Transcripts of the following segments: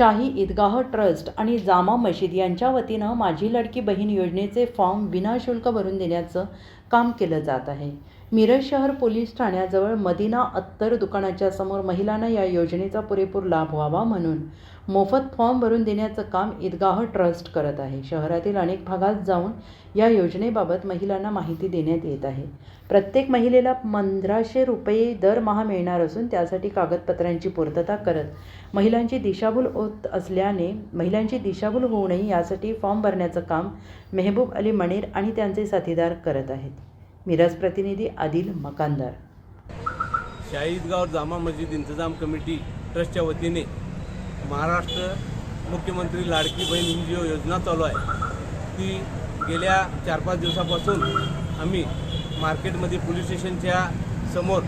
Shahi Idgah trust आणि जामा मशीद यांच्या वतीनं माझी लडकी बहीण योजनेचे फॉर्म विनाशुल्क भरून देण्याचं काम केलं जात आहे. मिरज शहर पोलीस ठाण्याजवळ मदिना अत्तर दुकानाच्या समोर महिलांना या योजनेचा पुरेपूर लाभ व्हावा म्हणून मोफत फॉर्म भरून देण्याचं काम ईदगाह ट्रस्ट करत आहे. शहरातील अनेक भागात जाऊन या योजनेबाबत महिलांना माहिती देण्यात येत आहे. प्रत्येक महिलेला पंधराशे रुपये दरमहा मिळणार असून त्यासाठी कागदपत्रांची पूर्तता करत महिलांची दिशाभूल होत असल्याने महिलांची दिशाभूल होऊ नये यासाठी फॉर्म भरण्याचं काम मेहबूब अली मणीर आणि त्यांचे साथीदार करत आहेत. मिरज प्रतिनिधी आदिल मकानदार शाहीदगाव जामा मस्जिद इंतजाम कमिटी ट्रस्टच्या वतीने महाराष्ट्र मुख्यमंत्री लाडकी बहीण एन जी योजना चालू आहे. ती गेल्या चार पाच दिवसापासून आम्ही मार्केटमध्ये पोलीस स्टेशनच्या समोर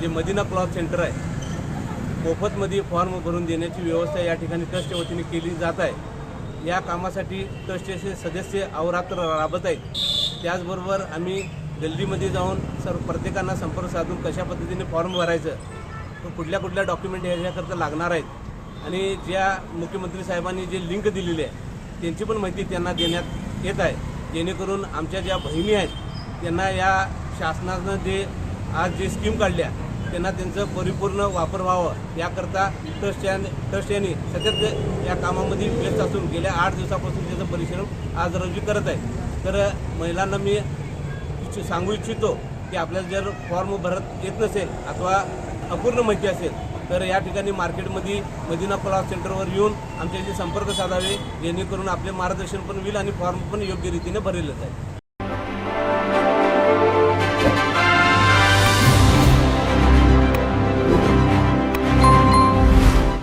जे मदिना क्लॉथ सेंटर आहे मोफतमध्ये फॉर्म भरून देण्याची व्यवस्था या ठिकाणी ट्रस्टच्या वतीने केली जात आहे. या कामासाठी ट्रस्टचे सदस्य अवरात्र राबत आहेत. त्याचबरोबर आम्ही गल्लीमध्ये जाऊन सर्व प्रत्येकांना संपर्क साधून कशा पद्धतीने फॉर्म भरायचं तो कुठल्या कुठल्या डॉक्युमेंट याच्याकरता लागणार आहेत. आणि ज्या मुख्यमंत्री साहेबांनी जे लिंक दिलेली आहे त्यांची पण माहिती त्यांना देण्यात येत आहे. जेणेकरून आमच्या ज्या बहिणी आहेत त्यांना या शासनानं जे आज जे स्कीम काढल्या त्यांना त्यांचं परिपूर्ण वापर व्हावं. याकरता ट्रस्ट या ट्रस्ट यांनी सतत या कामामध्ये व्यस्त असून गेल्या आठ दिवसापासून त्याचं परिश्रम आज रोजी करत आहे. तर महिलांना मी इच्छ- सांगू इच्छितो की आपल्याला जर फॉर्म भरत येत नसेल अथवा अपूर्ण माहिती असेल तर या ठिकाणी मार्केटमध्ये मदिना क्लॉथ सेंटरवर येऊन आमच्याशी संपर्क साधावे जेणेकरून आपले मार्गदर्शन पण होईल आणि फॉर्म पण योग्य रीतीने भरेल जाईल